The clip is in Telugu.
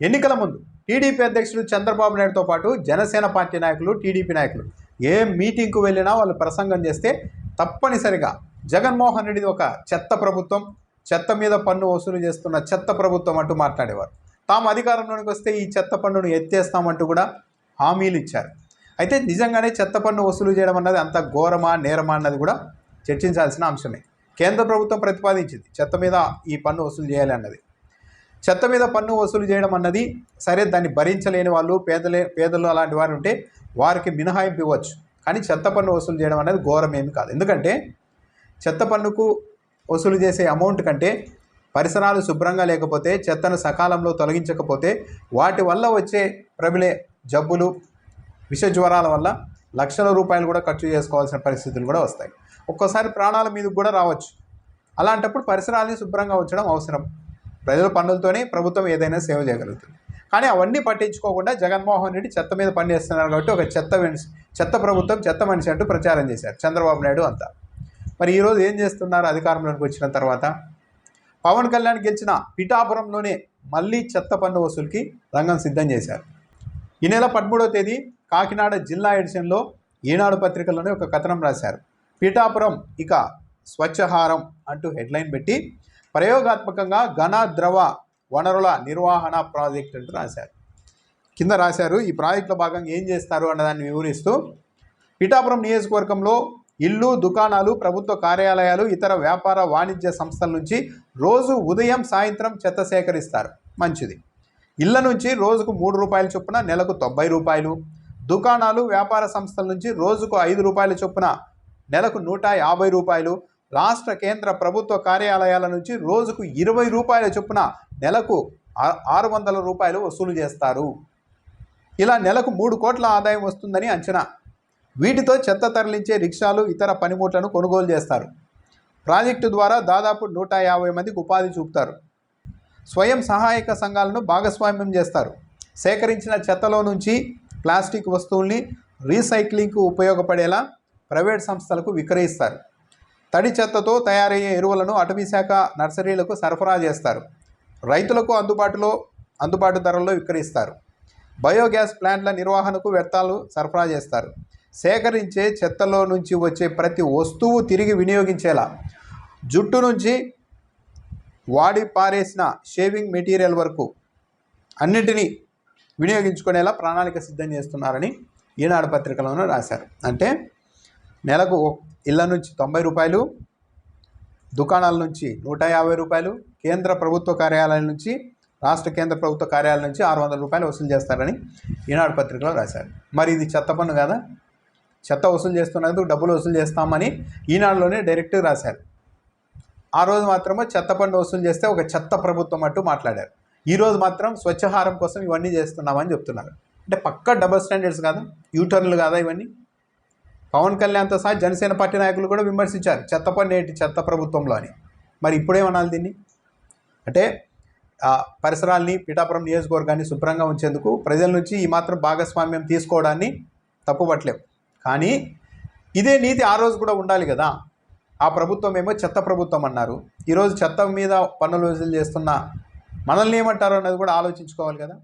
ఎన్నికల ముందు టీడీపీ అధ్యక్షుడు చంద్రబాబు నాయుడుతో పాటు జనసేన పార్టీ నాయకులు టీడీపీ నాయకులు ఏ మీటింగ్కు వెళ్ళినా వాళ్ళు ప్రసంగం చేస్తే తప్పనిసరిగా జగన్మోహన్ రెడ్డిది ఒక చెత్త ప్రభుత్వం చెత్త మీద పన్ను వసూలు చేస్తున్న చెత్త ప్రభుత్వం అంటూ మాట్లాడేవారు. తాము అధికారంలోనికి వస్తే ఈ చెత్త పన్నును ఎత్తేస్తామంటూ కూడా హామీలు ఇచ్చారు. అయితే నిజంగానే చెత్త పన్ను వసూలు చేయడం అన్నది అంత ఘోరమా నేరమా అన్నది కూడా చర్చించాల్సిన అంశమే. కేంద్ర ప్రభుత్వం ప్రతిపాదించింది చెత్త మీద ఈ పన్ను వసూలు చేయాలి అన్నది. చెత్త మీద పన్ను వసూలు చేయడం అన్నది సరే దాన్ని భరించలేని వాళ్ళు పేదలే పేదలు అలాంటి వారు ఉంటే వారికి మినహాయింపు ఇవ్వచ్చు. కానీ చెత్త పన్ను వసూలు చేయడం అనేది ఘోరం ఏమి కాదు. ఎందుకంటే చెత్త పన్నుకు వసూలు చేసే అమౌంట్ కంటే పరిసరాలు శుభ్రంగా లేకపోతే చెత్తను సకాలంలో తొలగించకపోతే వాటి వల్ల వచ్చే ప్రబిలే జబ్బులు విష జ్వరాల వల్ల లక్షల రూపాయలు కూడా ఖర్చు చేసుకోవాల్సిన పరిస్థితులు కూడా వస్తాయి. ఒక్కోసారి ప్రాణాల మీదకి కూడా రావచ్చు. అలాంటప్పుడు పరిసరాలని శుభ్రంగా ఉంచడం అవసరం. ప్రజల పన్నులతోనే ప్రభుత్వం ఏదైనా సేవ చేయగలుగుతుంది. కానీ అవన్నీ పట్టించుకోకుండా జగన్మోహన్ రెడ్డి చెత్త మీద పనిచేస్తున్నారు కాబట్టి ఒక చెత్త మనిషి చెత్త ప్రభుత్వం చెత్త మనిషి అంటూ ప్రచారం చేశారు చంద్రబాబు నాయుడు అంతా. మరి ఈరోజు ఏం చేస్తున్నారు అధికారంలోకి వచ్చిన తర్వాత? పవన్ కళ్యాణ్ గెలిచిన పిఠాపురంలోనే మళ్ళీ చెత్త పన్ను వసూలుకి రంగం సిద్ధం చేశారు. ఈ నెల పదమూడవ తేదీ కాకినాడ జిల్లా ఎడిషన్లో ఈనాడు పత్రికలోనే ఒక కథనం రాశారు. పీఠాపురం ఇక స్వచ్ఛహారం అంటూ హెడ్లైన్ పెట్టి ప్రయోగాత్మకంగా ఘన ద్రవ వనరుల నిర్వహణ ప్రాజెక్ట్ అంటూ రాశారు. కింద రాశారు ఈ ప్రాజెక్టులో భాగంగా ఏం చేస్తారు అన్నదాన్ని వివరిస్తూ పిఠాపురం నియోజకవర్గంలో ఇల్లు దుకాణాలు ప్రభుత్వ కార్యాలయాలు ఇతర వ్యాపార వాణిజ్య సంస్థల నుంచి రోజు ఉదయం సాయంత్రం చెత్త సేకరిస్తారు. మంచిది. ఇళ్ళ నుంచి రోజుకు మూడు రూపాయల చొప్పున నెలకు తొంభై రూపాయలు. దుకాణాలు వ్యాపార సంస్థల నుంచి రోజుకు ఐదు రూపాయల చొప్పున నెలకు నూట యాభై రూపాయలు. రాష్ట్ర కేంద్ర ప్రభుత్వ కార్యాలయాల నుంచి రోజుకు ఇరవై రూపాయల చొప్పున నెలకు ఆరు వందల రూపాయలు వసూలు చేస్తారు. ఇలా నెలకు మూడు కోట్ల ఆదాయం వస్తుందని అంచనా. వీటితో చెత్త తరలించే రిక్షాలు ఇతర పనిముట్లను కొనుగోలు చేస్తారు. ప్రాజెక్టు ద్వారా దాదాపు నూట యాభై మందికి ఉపాధి చూపుతారు. స్వయం సహాయక సంఘాలను భాగస్వామ్యం చేస్తారు. సేకరించిన చెత్తలో నుంచి ప్లాస్టిక్ వస్తువుల్ని రీసైక్లింగ్కు ఉపయోగపడేలా ప్రైవేట్ సంస్థలకు విక్రయిస్తారు. తడి చెత్తతో తయారయ్యే ఎరువులను అటవీశాఖ నర్సరీలకు సరఫరా చేస్తారు. రైతులకు అందుబాటులో అందుబాటు ధరల్లో విక్రయిస్తారు. బయోగ్యాస్ ప్లాంట్ల నిర్వహణకు వ్యర్థాలు సరఫరా చేస్తారు. సేకరించే చెత్తలో నుంచి వచ్చే ప్రతి వస్తువు తిరిగి వినియోగించేలా జుట్టు నుంచి వాడి పారేసిన షేవింగ్ మెటీరియల్ వరకు అన్నిటినీ వినియోగించుకునేలా ప్రణాళిక సిద్ధం చేస్తున్నారని ఈనాడు పత్రికలోనూ రాశారు. అంటే నెలకు ఇళ్ళ నుంచి తొంభై రూపాయలు దుకాణాల నుంచి నూట యాభై రూపాయలు కేంద్ర ప్రభుత్వ కార్యాలయం నుంచి రాష్ట్ర కేంద్ర ప్రభుత్వ కార్యాలయం నుంచి ఆరు వందల రూపాయలు వసూలు చేస్తారని ఈనాడు పత్రికలో రాశారు. మరి ఇది చెత్త పన్ను కదా? చెత్త వసూలు చేస్తున్నందుకు డబ్బులు వసూలు చేస్తామని ఈనాడులోనే డైరెక్ట్ రాశారు. ఆ రోజు మాత్రమే చెత్త పన్ను వసూలు చేస్తే ఒక చెత్త ప్రభుత్వం అంటూ మాట్లాడారు. ఈరోజు మాత్రం స్వచ్ఛహారం కోసం ఇవన్నీ చేస్తున్నామని చెప్తున్నారు. అంటే పక్క డబల్ స్టాండర్డ్స్ కాదా? యూటర్న్లు కాదా ఇవన్నీ? పవన్ కళ్యాణ్తో సహా జనసేన పార్టీ నాయకులు కూడా విమర్శించారు. చెత్త పన్ను చెత్త ప్రభుత్వంలో అని. మరి ఇప్పుడేమనాలి దీన్ని? అంటే పరిసరాల్ని పిఠాపురం నియోజకవర్గాన్ని శుభ్రంగా ఉంచేందుకు ప్రజల నుంచి ఈ మాత్రం భాగస్వామ్యం తీసుకోవడాన్ని తప్పుపట్టలేం. కానీ ఇదే నీతి ఆ రోజు కూడా ఉండాలి కదా. ఆ ప్రభుత్వం ఏమో చెత్త ప్రభుత్వం అన్నారు. ఈరోజు చెత్త మీద పన్నులు వసూలు చేస్తున్న మనల్ని ఏమంటారో అన్నది కూడా ఆలోచించుకోవాలి కదా.